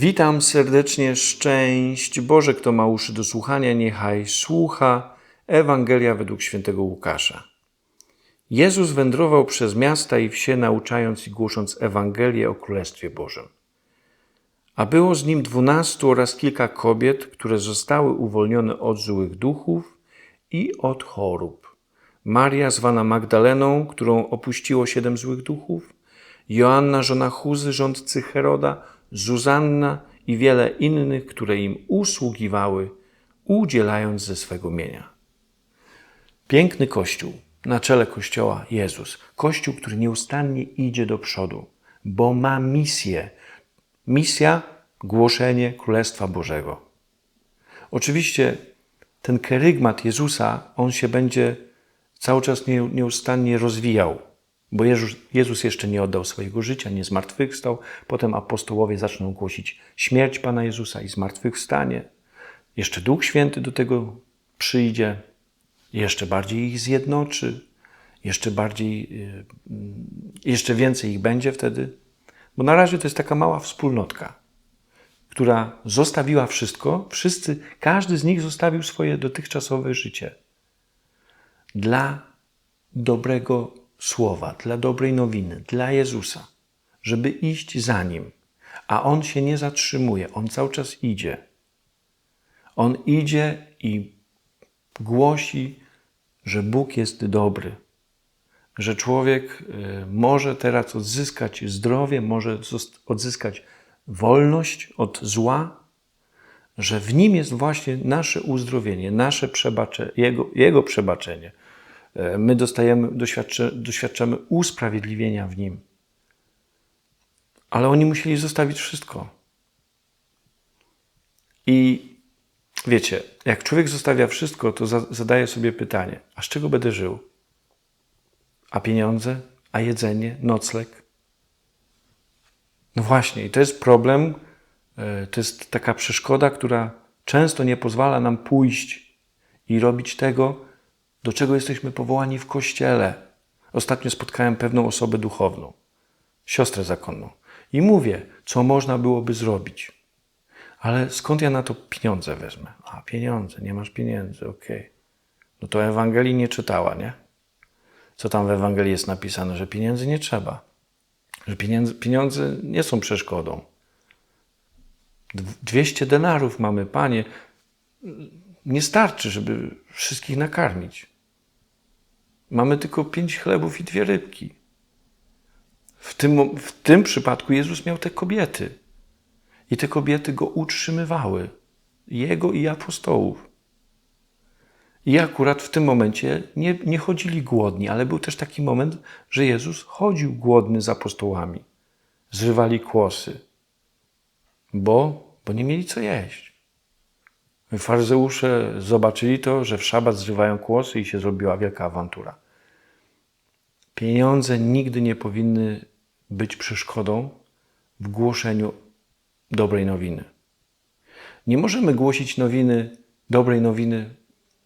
Witam serdecznie, szczęść Boże, kto ma uszy do słuchania, niechaj słucha Ewangelia według świętego Łukasza. Jezus wędrował przez miasta i wsie, nauczając i głosząc Ewangelię o Królestwie Bożym. A było z nim dwunastu oraz kilka kobiet, które zostały uwolnione od złych duchów i od chorób. Maria, zwana Magdaleną, którą opuściło siedem złych duchów, Joanna, żona Chuzy, rządcy Heroda, Zuzanna i wiele innych, które im usługiwały, udzielając ze swego mienia. Piękny Kościół, na czele Kościoła Jezus. Kościół, który nieustannie idzie do przodu, bo ma misję. Misja głoszenie Królestwa Bożego. Oczywiście ten kerygmat Jezusa, on się będzie cały czas nieustannie rozwijał bo Jezus, Jezus jeszcze nie oddał swojego życia, nie zmartwychwstał. Potem apostołowie zaczną głosić śmierć Pana Jezusa i zmartwychwstanie. Jeszcze Duch Święty do tego przyjdzie, jeszcze bardziej ich zjednoczy, jeszcze bardziej, y, jeszcze więcej ich będzie wtedy. Bo na razie to jest taka mała wspólnotka, która zostawiła wszystko, wszyscy, każdy z nich zostawił swoje dotychczasowe życie dla dobrego słowa, dla dobrej nowiny, dla Jezusa, żeby iść za Nim. A On się nie zatrzymuje, On cały czas idzie. On idzie i głosi, że Bóg jest dobry, że człowiek y, może teraz odzyskać zdrowie, może odzyskać wolność od zła, że w nim jest właśnie nasze uzdrowienie, nasze przebaczenie, jego, jego przebaczenie, my dostajemy, doświadczy, doświadczamy usprawiedliwienia w Nim. Ale oni musieli zostawić wszystko. I wiecie, jak człowiek zostawia wszystko, to za, zadaje sobie pytanie: a z czego będę żył? A pieniądze? A jedzenie? Nocleg? No właśnie, i to jest problem, e, to jest taka przeszkoda, która często nie pozwala nam pójść i robić tego, do czego jesteśmy powołani w kościele. Ostatnio spotkałem pewną osobę duchowną, siostrę zakonną, i mówię, co można byłoby zrobić. Ale skąd ja na to pieniądze wezmę? A, pieniądze, nie masz pieniędzy, okej. Okay. No to Ewangelii nie czytała, nie? Co tam w Ewangelii jest napisane? Że pieniędzy nie trzeba. Że pieniądze, pieniądze nie są przeszkodą. 200 denarów mamy, panie. Nie starczy, żeby wszystkich nakarmić. Mamy tylko pięć chlebów i dwie rybki. W tym, w tym przypadku Jezus miał te kobiety. I te kobiety go utrzymywały. Jego i apostołów. I akurat w tym momencie nie, nie chodzili głodni, ale był też taki moment, że Jezus chodził głodny z apostołami. Zrywali kłosy, bo, bo nie mieli co jeść. Faryzeusze zobaczyli to, że w szabat zrywają kłosy i się zrobiła wielka awantura. Pieniądze nigdy nie powinny być przeszkodą w głoszeniu dobrej nowiny. Nie możemy głosić nowiny, dobrej nowiny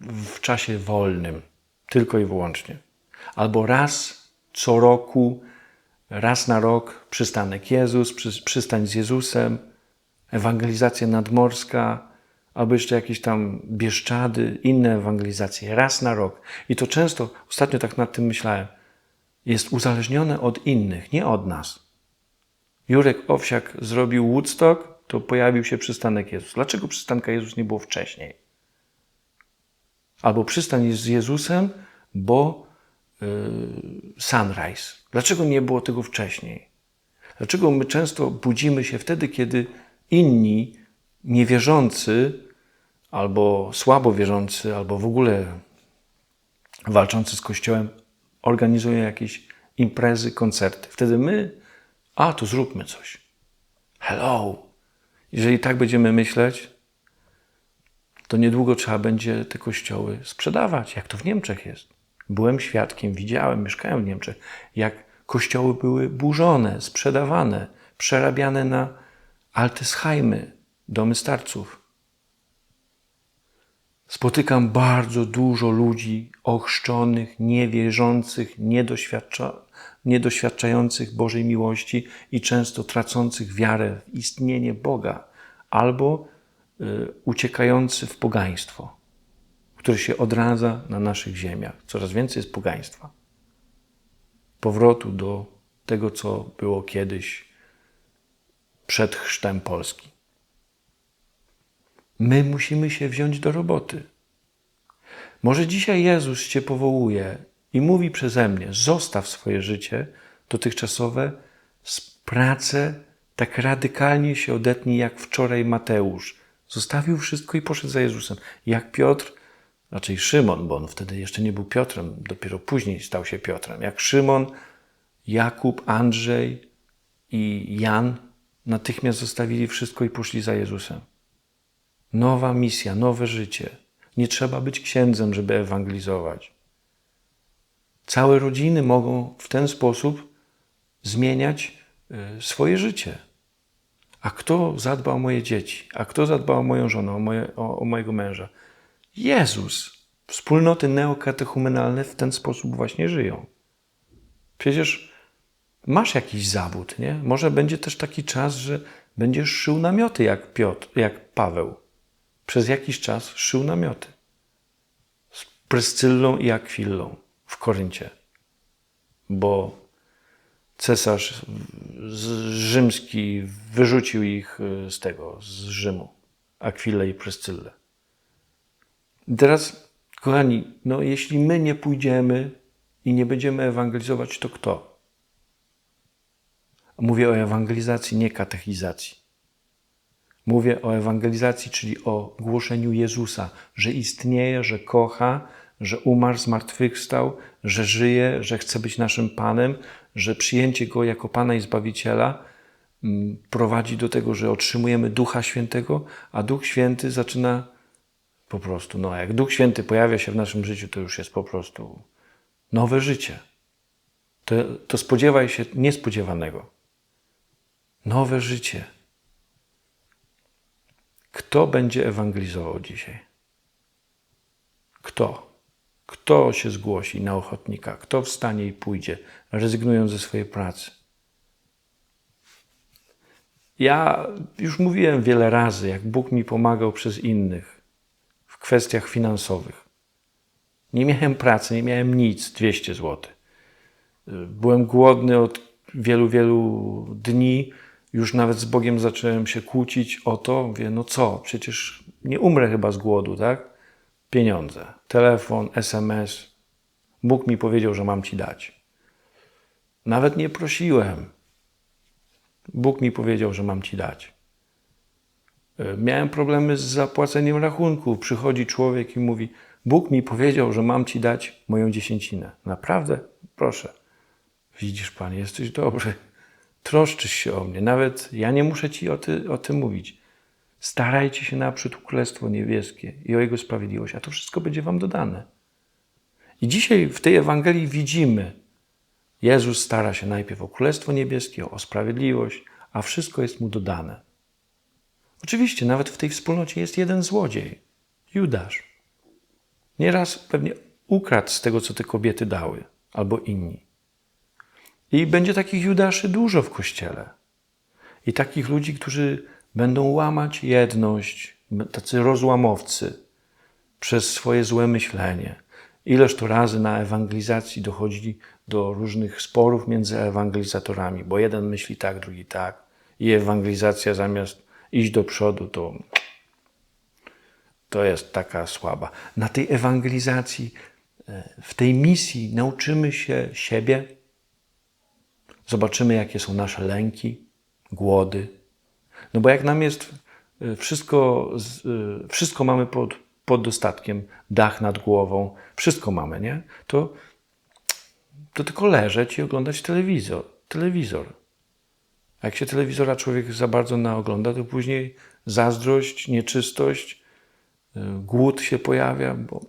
w czasie wolnym, tylko i wyłącznie. Albo raz co roku, raz na rok przystanek Jezus, przystań z Jezusem, ewangelizacja nadmorska, albo jeszcze jakieś tam Bieszczady, inne ewangelizacje, raz na rok. I to często, ostatnio tak nad tym myślałem, jest uzależnione od innych, nie od nas. Jurek Owsiak zrobił Woodstock, to pojawił się przystanek Jezus. Dlaczego przystanka Jezus nie było wcześniej? Albo przystań z Jezusem, bo yy, sunrise. Dlaczego nie było tego wcześniej? Dlaczego my często budzimy się wtedy, kiedy inni niewierzący albo słabo wierzący, albo w ogóle walczący z Kościołem organizują jakieś imprezy, koncerty. Wtedy my, a to zróbmy coś. Hello! Jeżeli tak będziemy myśleć, to niedługo trzeba będzie te kościoły sprzedawać, jak to w Niemczech jest. Byłem świadkiem, widziałem, mieszkałem w Niemczech, jak kościoły były burzone, sprzedawane, przerabiane na Altesheimy, domy starców. Spotykam bardzo dużo ludzi ochrzczonych, niewierzących, niedoświadczających Bożej miłości i często tracących wiarę w istnienie Boga, albo y, uciekający w pogaństwo, które się odradza na naszych ziemiach. Coraz więcej jest pogaństwa. Powrotu do tego, co było kiedyś przed chrztem Polski. My musimy się wziąć do roboty. Może dzisiaj Jezus Cię powołuje i mówi przeze mnie: zostaw swoje życie dotychczasowe, pracę, tak radykalnie się odetnij jak wczoraj Mateusz. Zostawił wszystko i poszedł za Jezusem. Jak Piotr, raczej Szymon, bo on wtedy jeszcze nie był Piotrem, dopiero później stał się Piotrem. Jak Szymon, Jakub, Andrzej i Jan natychmiast zostawili wszystko i poszli za Jezusem. Nowa misja, nowe życie. Nie trzeba być księdzem, żeby ewangelizować. Całe rodziny mogą w ten sposób zmieniać e, swoje życie. A kto zadba o moje dzieci? A kto zadba o moją żonę, o, moje, o, o mojego męża? Jezus. Wspólnoty neokatechumenalne w ten sposób właśnie żyją. Przecież masz jakiś zawód, nie? Może będzie też taki czas, że będziesz szył namioty jak Piotr, jak Paweł. Przez jakiś czas szył namioty. Z Pryscyllą i Akwillą w Koryncie. Bo cesarz rzymski wyrzucił ich y, z tego, z Rzymu. Akwilę i Pryscyllę. teraz, kochani, no jeśli my nie pójdziemy i nie będziemy ewangelizować, to kto? Mówię o ewangelizacji, nie katechizacji. Mówię o ewangelizacji, czyli o głoszeniu Jezusa, że istnieje, że kocha, że umarł, zmartwychwstał, że żyje, że chce być naszym Panem, że przyjęcie Go jako Pana i Zbawiciela mm, prowadzi do tego, że otrzymujemy Ducha Świętego, a Duch Święty zaczyna po prostu, no jak Duch Święty pojawia się w naszym życiu, to już jest po prostu nowe życie. To, to spodziewaj się niespodziewanego. Nowe życie. Kto będzie ewangelizował dzisiaj? Kto? Kto się zgłosi na ochotnika? Kto wstanie i pójdzie, rezygnując ze swojej pracy? Ja już mówiłem wiele razy, jak Bóg mi pomagał przez innych w kwestiach finansowych. Nie miałem pracy, nie miałem nic, 200 zł. Byłem głodny od wielu, wielu dni. Już nawet z Bogiem zacząłem się kłócić o to. Mówię, no co, przecież nie umrę chyba z głodu, tak? pieniądze, telefon, SMS. Bóg mi powiedział, że mam ci dać. Nawet nie prosiłem. Bóg mi powiedział, że mam ci dać. E, miałem problemy z zapłaceniem rachunku. Przychodzi człowiek i mówi: Bóg mi powiedział, że mam ci dać moją dziesięcinę. Naprawdę? Proszę. Widzisz, Pan, jesteś dobry. Troszczysz się o mnie. Nawet ja nie muszę ci o, ty, o tym mówić. Starajcie się naprzód Królestwo Niebieskie i o Jego sprawiedliwość, a to wszystko będzie Wam dodane. I dzisiaj w tej Ewangelii widzimy, Jezus stara się najpierw o Królestwo Niebieskie, o sprawiedliwość, a wszystko jest Mu dodane. Oczywiście, nawet w tej wspólnocie jest jeden złodziej, Judasz. Nieraz pewnie ukradł z tego, co te kobiety dały, albo inni. I będzie takich Judaszy dużo w kościele. I takich ludzi, którzy będą łamać jedność, tacy rozłamowcy przez swoje złe myślenie. Ileż to razy na ewangelizacji dochodzi do różnych sporów między ewangelizatorami, bo jeden myśli tak, drugi tak, i ewangelizacja zamiast iść do przodu, to, to jest taka słaba. Na tej ewangelizacji, e, w tej misji nauczymy się siebie, zobaczymy, jakie są nasze lęki, głody, no bo jak nam jest y, wszystko, y, wszystko mamy pod, pod dostatkiem, dach nad głową, wszystko mamy, nie? To, to tylko leżeć i oglądać telewizor. telewizor. A jak się telewizora człowiek za bardzo naogląda, to później zazdrość, nieczystość, y, głód się pojawia, bo,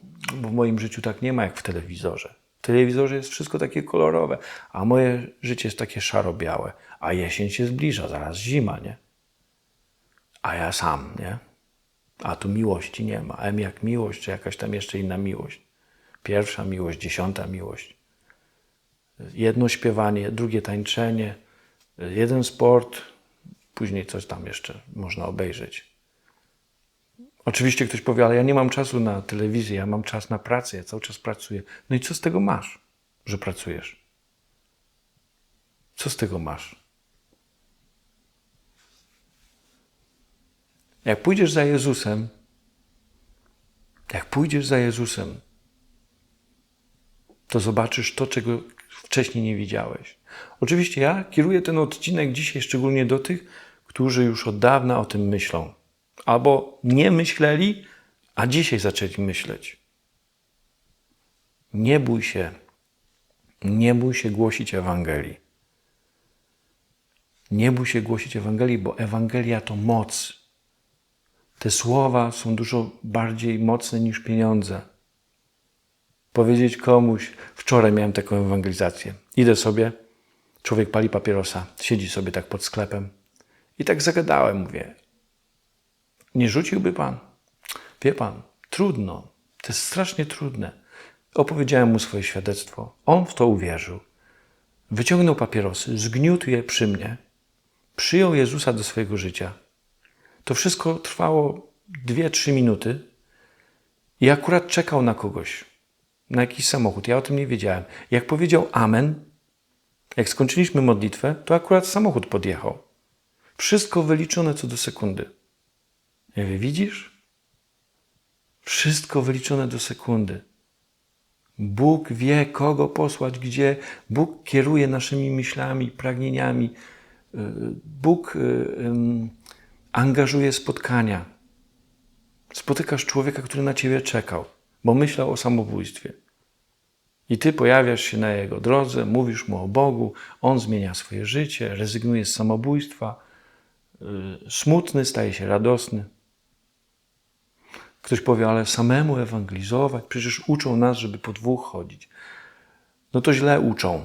bo w moim życiu tak nie ma jak w telewizorze. W telewizorze jest wszystko takie kolorowe, a moje życie jest takie szaro-białe, a jesień się zbliża, zaraz zima, nie? a ja sam, nie? A tu miłości nie ma. M jak miłość, czy jakaś tam jeszcze inna miłość. Pierwsza miłość, dziesiąta miłość. Jedno śpiewanie, drugie tańczenie, jeden sport, później coś tam jeszcze można obejrzeć. Oczywiście ktoś powie, ale ja nie mam czasu na telewizję, ja mam czas na pracę, ja cały czas pracuję. No i co z tego masz, że pracujesz? Co z tego masz? Jak pójdziesz za Jezusem, jak pójdziesz za Jezusem, to zobaczysz to, czego wcześniej nie widziałeś. Oczywiście ja kieruję ten odcinek dzisiaj szczególnie do tych, którzy już od dawna o tym myślą. Albo nie myśleli, a dzisiaj zaczęli myśleć. Nie bój się, nie bój się głosić Ewangelii. Nie bój się głosić Ewangelii, bo Ewangelia to moc. Te słowa są dużo bardziej mocne niż pieniądze. Powiedzieć komuś, wczoraj miałem taką ewangelizację. Idę sobie, człowiek pali papierosa, siedzi sobie tak pod sklepem. I tak zagadałem, mówię, nie rzuciłby pan? Wie pan, trudno, to jest strasznie trudne. Opowiedziałem mu swoje świadectwo. On w to uwierzył. Wyciągnął papierosy, zgniótł je przy mnie, przyjął Jezusa do swojego życia. To wszystko trwało 2-3 minuty i akurat czekał na kogoś, na jakiś samochód. Ja o tym nie wiedziałem. Jak powiedział Amen, jak skończyliśmy modlitwę, to akurat samochód podjechał. Wszystko wyliczone co do sekundy. Ja mówię, widzisz? Wszystko wyliczone do sekundy. Bóg wie, kogo posłać, gdzie. Bóg kieruje naszymi myślami, pragnieniami. Bóg angażuje spotkania. Spotykasz człowieka, który na ciebie czekał, bo myślał o samobójstwie. I ty pojawiasz się na jego drodze, mówisz mu o Bogu, on zmienia swoje życie, rezygnuje z samobójstwa, smutny staje się radosny. Ktoś powie, ale samemu ewangelizować, przecież uczą nas, żeby po dwóch chodzić. No to źle uczą.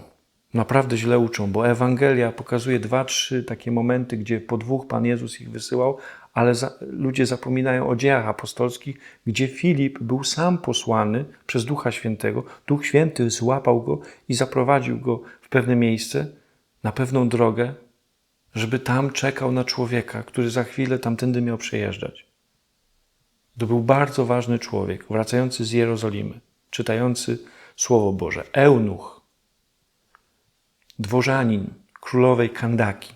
Naprawdę źle uczą, bo Ewangelia pokazuje dwa, trzy takie momenty, gdzie po dwóch Pan Jezus ich wysyłał, ale za, ludzie zapominają o dziejach apostolskich, gdzie Filip był sam posłany przez Ducha Świętego. Duch Święty złapał go i zaprowadził go w pewne miejsce, na pewną drogę, żeby tam czekał na człowieka, który za chwilę tamtędy miał przejeżdżać. To był bardzo ważny człowiek, wracający z Jerozolimy, czytający Słowo Boże. Eunuch, dworzanin królowej Kandaki.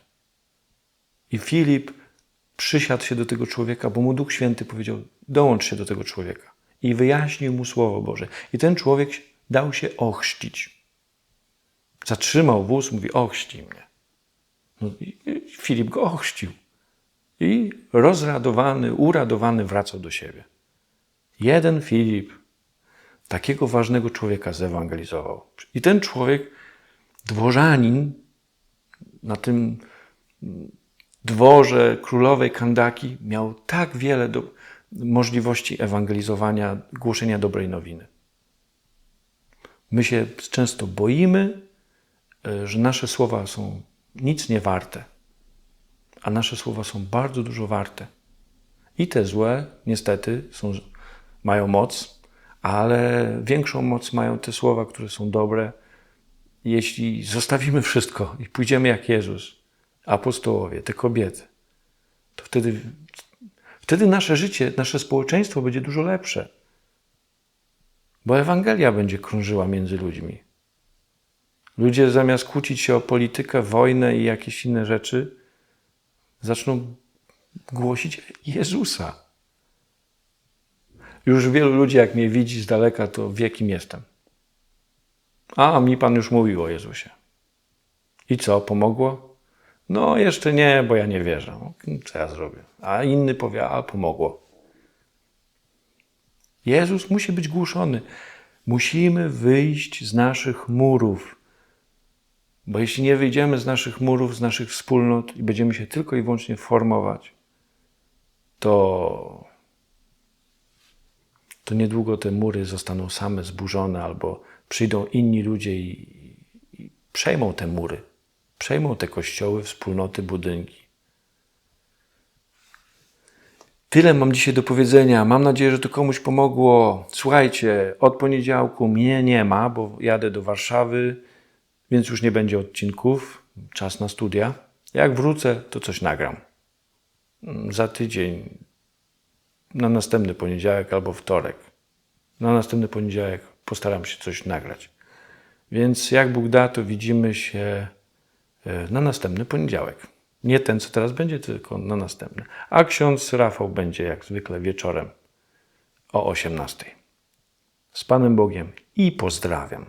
I Filip przysiadł się do tego człowieka, bo mu Duch Święty powiedział: dołącz się do tego człowieka. I wyjaśnił mu Słowo Boże. I ten człowiek dał się ochrzcić. Zatrzymał wóz, mówi: ochrzci mnie. No, Filip go ochrzcił. I rozradowany, uradowany wracał do siebie. Jeden Filip takiego ważnego człowieka zewangelizował. I ten człowiek, dworzanin na tym dworze królowej Kandaki, miał tak wiele do, możliwości ewangelizowania, głoszenia dobrej nowiny. My się często boimy, e, że nasze słowa są nic nie warte a nasze słowa są bardzo dużo warte. I te złe, niestety, są, mają moc, ale większą moc mają te słowa, które są dobre. Jeśli zostawimy wszystko i pójdziemy jak Jezus, apostołowie, te kobiety, to wtedy, wtedy nasze życie, nasze społeczeństwo będzie dużo lepsze. Bo Ewangelia będzie krążyła między ludźmi. Ludzie zamiast kłócić się o politykę, wojnę i jakieś inne rzeczy, zaczną głosić Jezusa. Już wielu ludzi, jak mnie widzi z daleka, to wie, kim jestem. A, mi Pan już mówił o Jezusie. I co, pomogło? No, jeszcze nie, bo ja nie wierzę. Co ja zrobię? A inny powie, a pomogło. Jezus musi być głuszony. Musimy wyjść z naszych murów. Bo jeśli nie wyjdziemy z naszych murów, z naszych wspólnot i będziemy się tylko i wyłącznie formować, to, to niedługo te mury zostaną same zburzone, albo przyjdą inni ludzie i, i przejmą te mury, przejmą te kościoły, wspólnoty, budynki. Tyle mam dzisiaj do powiedzenia. Mam nadzieję, że to komuś pomogło. Słuchajcie, od poniedziałku mnie nie ma, bo jadę do Warszawy więc już nie będzie odcinków. Czas na studia. Jak wrócę, to coś nagram. Za tydzień, na następny poniedziałek albo wtorek. Na następny poniedziałek postaram się coś nagrać. Więc jak Bóg da, to widzimy się e, na następny poniedziałek. Nie ten, co teraz będzie, tylko na następny. A ksiądz Rafał będzie jak zwykle wieczorem o 18. Z Panem Bogiem i pozdrawiam.